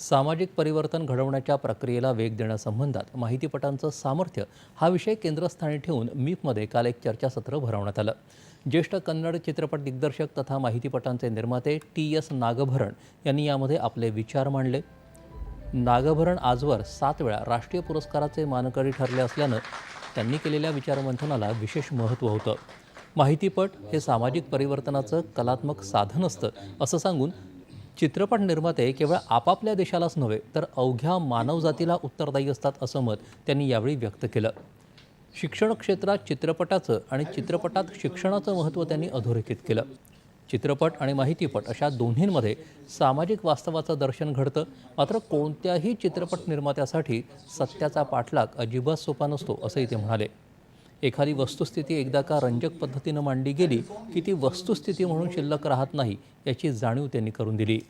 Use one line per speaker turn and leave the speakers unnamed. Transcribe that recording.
सामाजिक परिवर्तन घडवण्याच्या प्रक्रियेला वेग देण्यासंबंधात माहितीपटांचं सामर्थ्य हा विषय केंद्रस्थानी ठेवून मीपमध्ये काल एक चर्चासत्र भरवण्यात आलं. ज्येष्ठ कन्नड चित्रपट दिग्दर्शक तथा माहितीपटांचे निर्माते टी एस नागभरण यांनी यामध्ये आपले विचार मांडले. नागभरण आजवर सात वेळा राष्ट्रीय पुरस्काराचे मानकरी ठरले असल्यानं त्यांनी केलेल्या विचारमंथनाला विशेष महत्त्व होतं. माहितीपट हे सामाजिक परिवर्तनाचं कलात्मक साधन असतं असं सांगून चित्रपट निर्माते केवळ आपापल्या देशालाच नव्हे तर अवघ्या मानवजातीला उत्तरदायी असतात असं मत त्यांनी यावेळी व्यक्त केलं. शिक्षण क्षेत्रात चित्रपटाचं आणि चित्रपटात शिक्षणाचं महत्त्व त्यांनी अधोरेखित केलं. चित्रपट आणि माहितीपट अशा दोन्हींमध्ये सामाजिक वास्तवाचं दर्शन घडतं मात्र कोणत्याही चित्रपट निर्मात्यासाठी सत्याचा पाठलाग अजिबात सोपा नसतो असंही ते म्हणाले. एखादी वस्तुस्थिती एकदा का रंजक पद्धतीनं मांडली गेली की ती वस्तुस्थिती म्हणून शिल्लक राहत नाही याची जाणीव त्यांनी करून दिली.